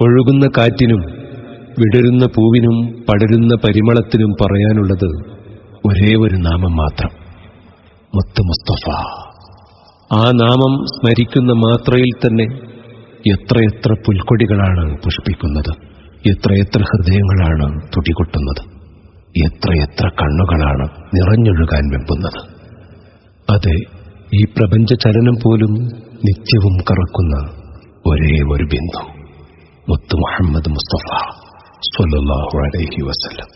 ഒഴുകുന്ന കാറ്റിനും വിടരുന്ന പൂവിനും പടരുന്ന പരിമളത്തിനും പറയാനുള്ളത് ഒരേ ഒരു നാമം മാത്രം. മുത്ത് മുസ്തഫ. ആ നാമം സ്മരിക്കുന്ന മാത്രയിൽ തന്നെ എത്രയെത്ര പുൽക്കൊടികളാണ് പുഷ്പിക്കുന്നത്. എത്രയെത്ര ഹൃദയങ്ങളാണ് തുടികൊട്ടുന്നത്. എത്രയെത്ര കണ്ണുകളാണ് നിറഞ്ഞൊഴുകാൻ വെമ്പുന്നത്. അതെ ഈ പ്രപഞ്ച ചലനം പോലും നിത്യവും കറക്കുന്ന ഒരേ ഒരു ബിന്ദു. മുത്ത് മുഹമ്മദ് മുസ്തഫ സ്വല്ലല്ലാഹു അലൈഹി വസല്ലം.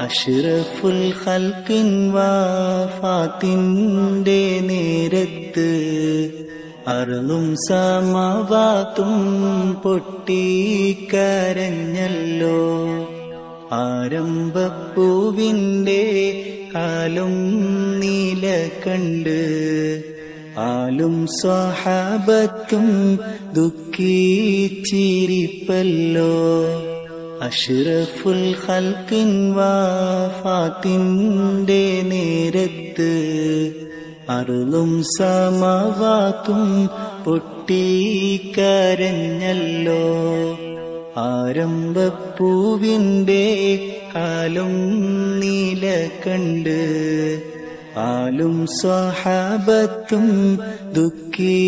അഷ്റഫുൽ ഖൽക്കിൻ നേരത്ത് അറുതും സമവാത്തും പൊട്ടിക്കരഞ്ഞല്ലോ. ആരംഭപ്പൂവിന്റെ കാലും നീല കണ്ട് ആലും സ്വഹാബത്തും ദുഃഖിച്ചിരിപ്പല്ലോ. അഷ്റഫുൽ ഖൽക്കിൻ വാഫാത്തിന്റെ നേരത്ത് അറുതും സമവാത്തും പൊട്ടിക്കരഞ്ഞല്ലോ. ആരംഭപ്പൂവിന്റെ കാലും നീല കണ്ട് ആലും സ്വഹാബത്തും ദുഃഖിച്ചിരിപ്പല്ലോ.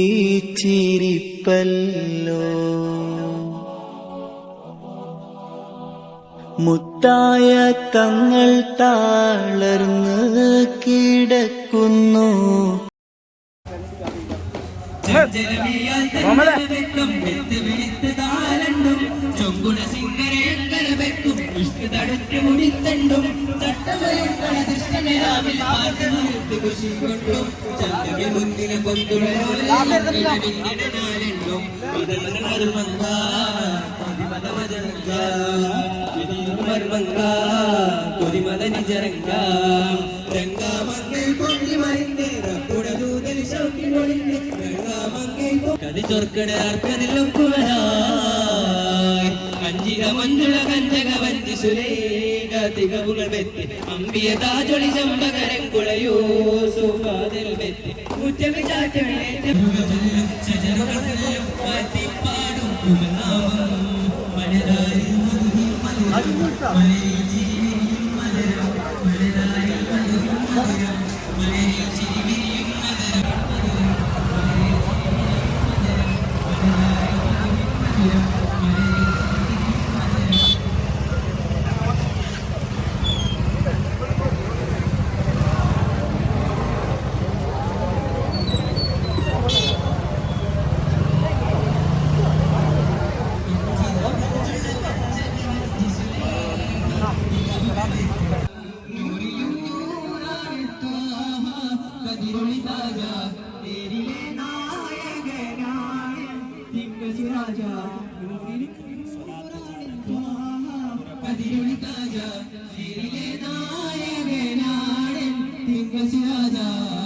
മുത്തായ തങ്ങൾ താളർന്ന് കിടക്കുന്നു. തടുത്തു മുടിത്തണ്ടും ചട്ടമൊരുക്കണ ദൃഷ്ടമേലാവിൽ പാട്ടുമൊരുത്ത് കുശി കൊണ്ടും ചന്ദ്രനെ മുന്നിലെ പൊന്തുടരോലെണ്ടും മർമങ്ക മതിമതമജങ്ക മർമങ്ക കൊതിമത നിജരങ്ക രംഗാമങ്കിൽ പൊന്നി മറിഞ്ഞ് റബ്ബുടെ ദൂതൽ ശൗക്കി മൊഴിഞ്ഞ് രംഗാമങ്കിൽ കതി ചൊർക്കട അഞ്ചിക മഞ്ജുള കഞ്ചക വഞ്ചി സുലേഖ തികവുകൾ വെത്തി. അമ്പിയ താജൊളി ചമ്പകരം കുളയോ സുഫാതിൽ വെത്തി. ചാറ്റമിഴേറ്റ പാടും കുമനാമം മഴതാരി മലരകുലം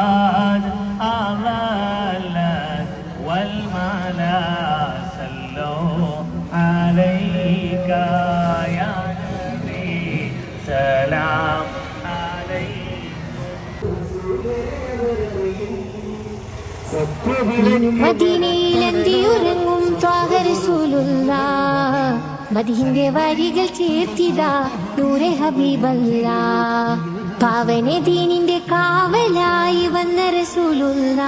മദീനയിലെന്തിയുറങ്ങും ത്വാഹരസൂലുള്ള. മദിഹിന്റെ വരികൾ ചേർത്തിതാ നൂറെ ഹബീബല്ല. പാവനെ ദീനിന്റെ കാവലായി വന്ന റസൂലുള്ള.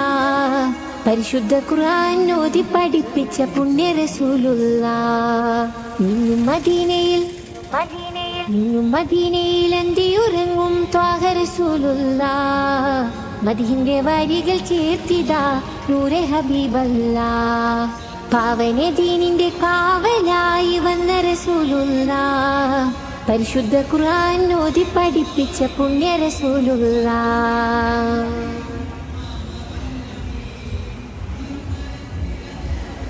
പരിശുദ്ധ ഖുർആൻ ഓതി പഠിപ്പിച്ച പുണ്യ റസൂലുള്ള. നിന്നും മദീനയിൽ മദീനയിൽ നിന്നും മദീനയിൽ എന്തിയുറങ്ങും ത്വാഹരസൂലുള്ള. മദിഹിന്റെ വരികൾ ചേർത്തിതാ നൂറെ ഹബീബല്ല. പാവനെ ദീനിന്റെ കാവലായി വന്ന റസൂലുള്ള പരിശുദ്ധ ഖുർആൻ ഓതി പഠിപ്പിച്ച പുണ്യ റസൂലുള്ള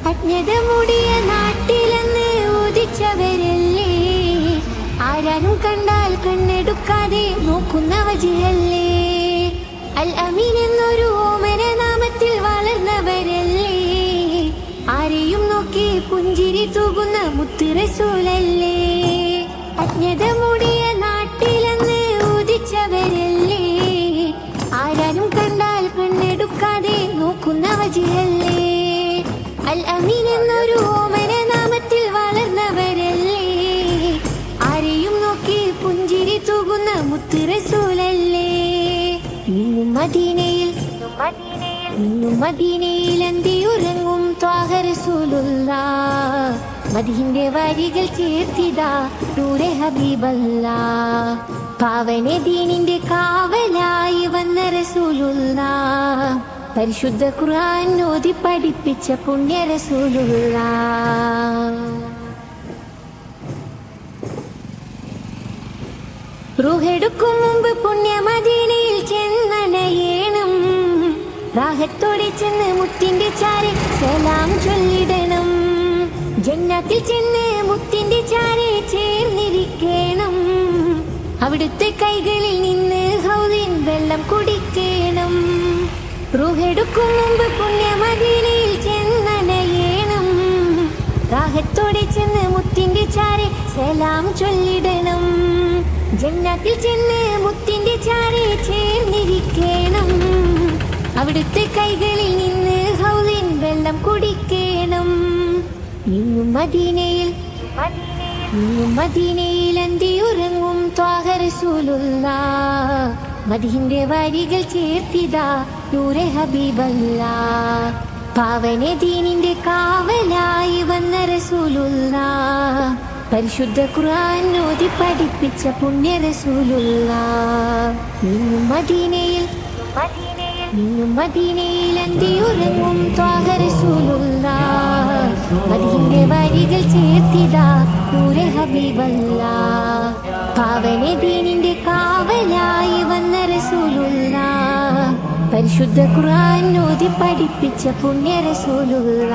അജ്ഞത മുടിയ നാട്ടിലെന്ന് ഓദിച്ചവരല്ലേ ആരാനും കണ്ടാൽ കണ്ണെടുക്കാതെ നോക്കുന്ന വജിയല്ലേ അമീൻ എന്നൊരു ഓമന നാമത്തിൽ വളർന്നവരല്ലേ? ആരെയും നോക്കി പുഞ്ചിരി തൂകുന്ന മുത്തുറസൂലല്ലേ? അജ്ഞത മൂടിയ നാട്ടിലെന്ന് ഉദിച്ചവരല്ലേ ആരാരും കണ്ടാൽ കണ്ണെടുക്കാതെ നോക്കുന്ന വജിയല്ലേ മദീനയിൽ മദീനയിൽ എന്തിയുറങ്ങും ത്വാഹരസൂലുള്ള മദീന്റെ വരികൾ ചേർത്തിതാ നൂറെ ഹബീബല്ല. പാവനെ ദീനിന്റെ കാവലായി വന്ന റസൂലുള്ള. പരിശുദ്ധ ഖുർആൻ ഓതി പഠിപ്പിച്ച പുണ്യ റസൂലുള്ള. റൂഹെടുക്കും മുമ്പ് പുണ്യമദീനയിൽ ചെന്നണയേണം റാഹത്തോടെ ചെന്ന് മുത്തിന്റെ ചാരെ സലാം ചൊല്ലിടണം. ജന്നത്തിൽ ചെന്ന് മുത്തിന്റെ ചാരെ ചേർന്നിരിക്കണം. അവിടുത്തെ കൈകളിൽ നിന്ന് ഹൗലിൻ വെള്ളം കുടിക്കണം. റൂഹെടുക്കും മുമ്പ് പുണ്യമതിലിൽ ചെന്നണയേണം റാഹത്തോടെ ചെന്ന് മുത്തിന്റെ ചാരെ സലാം ചൊല്ലിടണം. ജന്നത്തിൽ ചെന്ന് മുത്തിന്റെ ചാരെ അവിടുത്തെ കൈകളിൽ നിന്ന് ഹൗലിൻ വെള്ളം കുടിക്കണം. നിന്നും മദീനയിൽ നിന്നും മദീനയിൽ അന്തി ഉറങ്ങും ത്വാഹരസൂലുള്ള മദീന്റെ വരികൾ ചേർത്തിതാ നൂറെ ഹബീബല്ല. പാവനെ ദീനിന്റെ കാവലായി വന്ന റസൂലുള്ള. പരിശുദ്ധ ഖുർആൻ ഓതി പഠിപ്പിച്ച പുണ്യ റസൂലുള്ള. നിന്നും മദീനയിൽ നിന്നും മദീനയിൽ എന്തിയുറങ്ങും ത്വാഹരസൂലുള്ള മദീന്റെ വരികൾ ചേർത്തിതാ നൂറെ ഹബീബല്ല. പാവനെ ദീനിന്റെ കാവലായി വന്ന റസൂലുള്ള. പരിശുദ്ധ ഖുർആൻ ഓതി പഠിപ്പിച്ച പുണ്യ റസൂലുള്ള.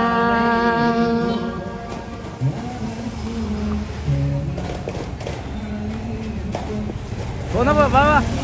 പുണ്യപ്രവാചകർ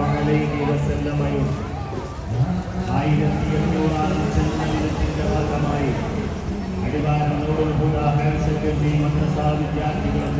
അലൈഹി വസല്ലമയും ആയിരത്തി എണ്ണൂറാം ജന്മദിനത്തിന്റെ ഭാഗമായി അടിവാരനോട് ഹുദ ഹയർ സെക്കൻഡറി മദ്രസ വിദ്യാർത്ഥികളും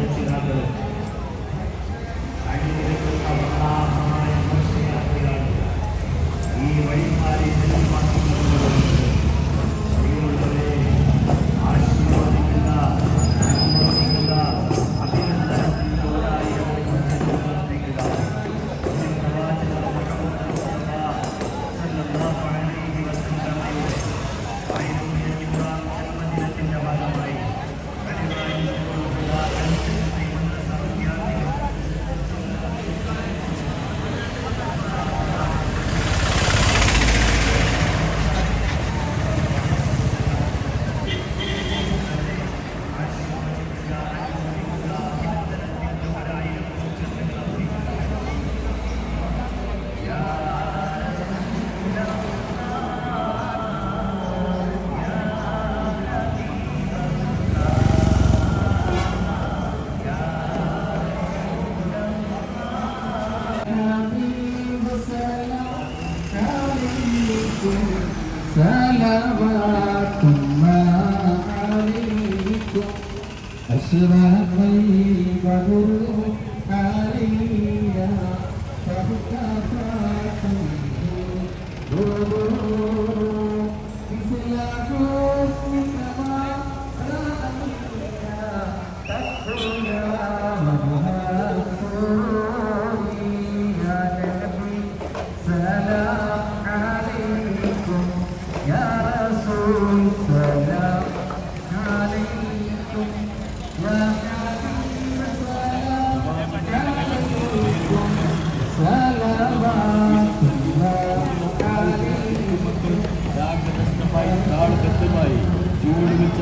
ഓടുവിച്ച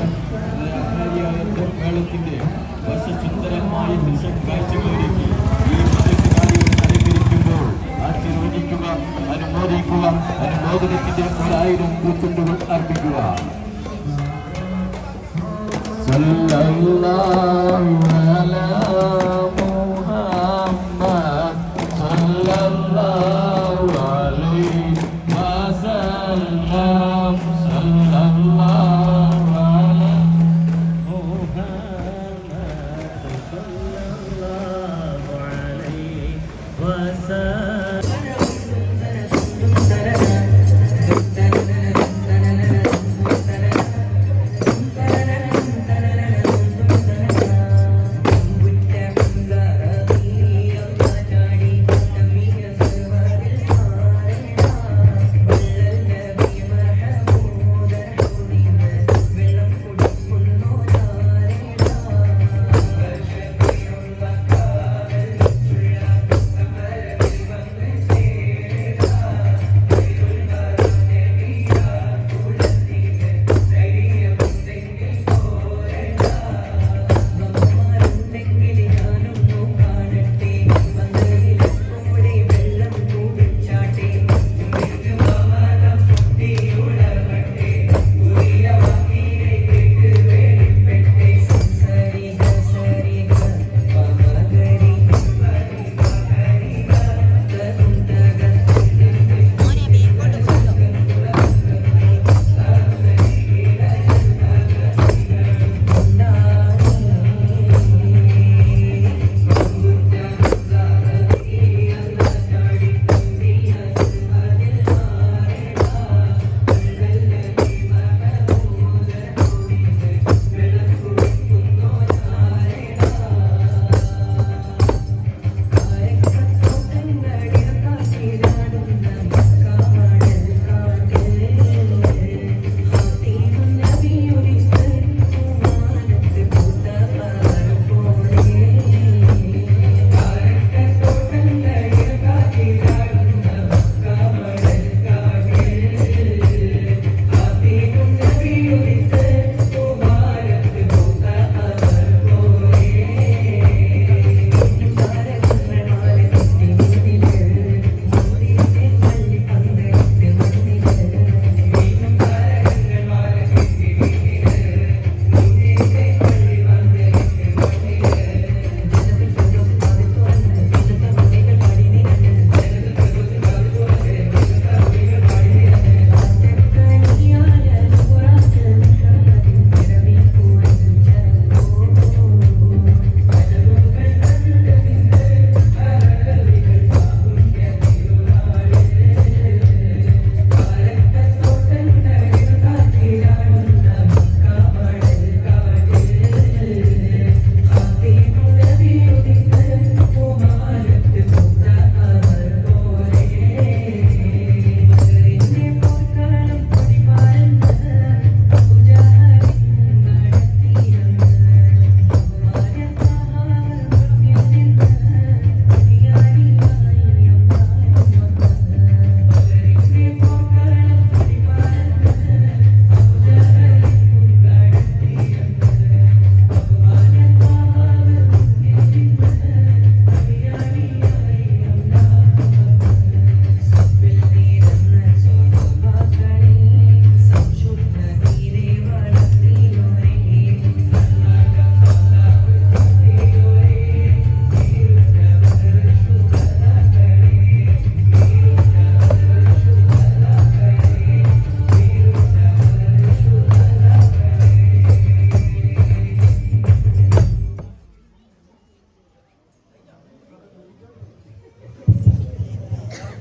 മേളത്തിന്റെ വശസുന്ദരമായ ദൃശ്യം കാഴ്ചകളൊരുക്കി ഈ മതക്കാരികൾ അലങ്കരിക്കുമ്പോൾ ആശീർവദിക്കുക അനുമോദിക്കുക അനുമോദനത്തിന്റെ ഒരായിരം കൂച്ചുണ്ടുകൾ അർപ്പിക്കുക. സല്ലല്ലാഹു അലൈഹി